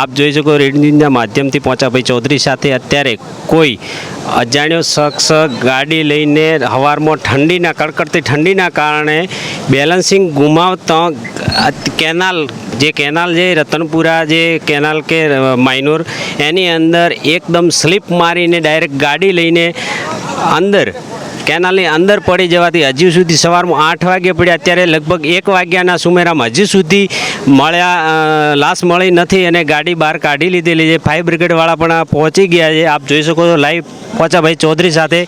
આપ જોઈ શકો રેડિયોના માધ્યમથી પહોંચ્યા ભાઈ ચૌધરી સાથે. અત્યારે કોઈ અજાણ્યો શખ્સ ગાડી લઈને હવારમાં ઠંડીના, કડકડતી ઠંડીના કારણે બેલેન્સિંગ ગુમાવતા કેનાલ, જે કેનાલ જે રતનપુરા જે કેનાલ કે માઇનોર, એની અંદર એકદમ સ્લીપ મારીને ડાયરેક્ટ ગાડી લઈને અંદર કેનાલની અંદર પડી જવાથી હજી સુધી સવારમાં આઠ વાગે પડ્યા. અત્યારે લગભગ એક વાગ્યાના સુમેરામાં હજી સુધી મળ્યા લાશ મળી નથી અને ગાડી બહાર કાઢી લીધેલી છે. ફાયર બ્રિગેડવાળા પણ પહોંચી ગયા છે. આપ જોઈ શકો છો લાઈવ પહોંચ્યા ભાઈ ચૌધરી સાથે.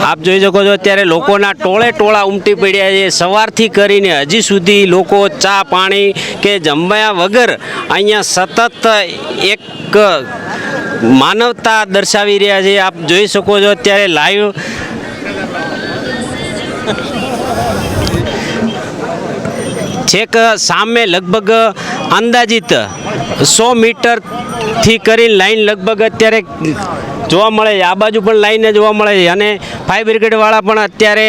આપ જોઈ શકો છો અત્યારે લોકોના ટોળે ટોળા ઉમટી પડ્યા છે. સવારથી કરીને હજી સુધી લોકો ચા, પાણી કે જમ્યા વગર અહીંયા સતત એક માનવતા દર્શાવી રહ્યા છે. આપ જોઈ શકો છો અત્યારે લાઈવ. છેક સામે લગભગ અંદાજિત સો મીટરથી કરીને લાઈન લગભગ અત્યારે જોવા મળે છે. આ બાજુ પણ લાઈને જોવા મળે છે. અને ફાયર બ્રિગેડવાળા પણ અત્યારે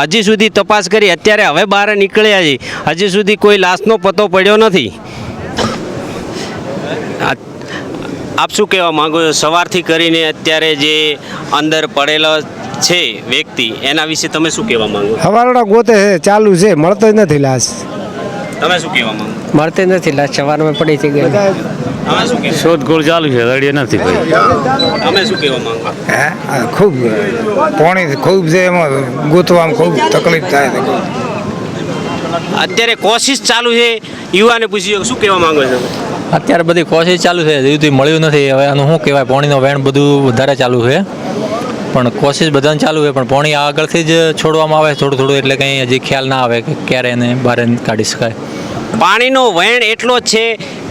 હજી સુધી તપાસ કરી અત્યારે હવે બહાર નીકળ્યા છે. હજી સુધી કોઈ લાશનો પતો પડ્યો નથી. આપ શું કહેવા માગો છો? સવારથી કરીને અત્યારે જે અંદર પડેલો છે વ્યક્તિ, એના વિશે તમે શું કહેવા માંગો? હવારોડા ગોતે છે, ચાલુ છે મળતો જ નથી લાશ. તમે શું કહેવા માંગો? મળતી નથી લાસ્ટ સવારમાં પડી હતી ગઈ તમે શું કહેવા શોધખોળ ચાલુ છે રડીએ નથી ભાઈ તમે શું કહેવા માંગો? હે? ખૂબ પાણી ખૂબ છે એમાં ગોતવામાં ખૂબ તકલીફ થાય છે. અત્યારે કોશિશ ચાલુ છે યુવાને પૂછ્યું શું કહેવા માંગો છો? અત્યારે બધી કોશિશ ચાલુ છે હજી સુધી મળ્યું નથી. હવે આનું શું કહેવાય? પાણીનો વેણ બધું વધારે ચાલુ છે. પણ કોશિશ બધાને ચાલુ હોય, પણ પોણી આગળથી જ છોડવામાં આવે, થોડું થોડું એટલે કંઈ હજી ખ્યાલ ના આવે કે ક્યારે એને બહાર કાઢી શકાય. પાણીનો વહેણ એટલો છે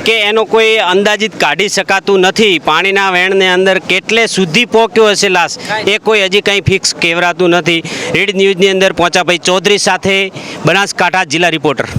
કે એનો કોઈ અંદાજિત કાઢી શકાતું નથી. પાણીના વહેણને અંદર કેટલે સુધી પહોંચ્યો હશે લાશ, એ કોઈ હજી કંઈ ફિક્સ કહેવરાતું નથી. રીડ ન્યૂઝની અંદર પહોંચ્યા ભાઈ ચૌધરી સાથે બનાસકાંઠા જિલ્લા રિપોર્ટર.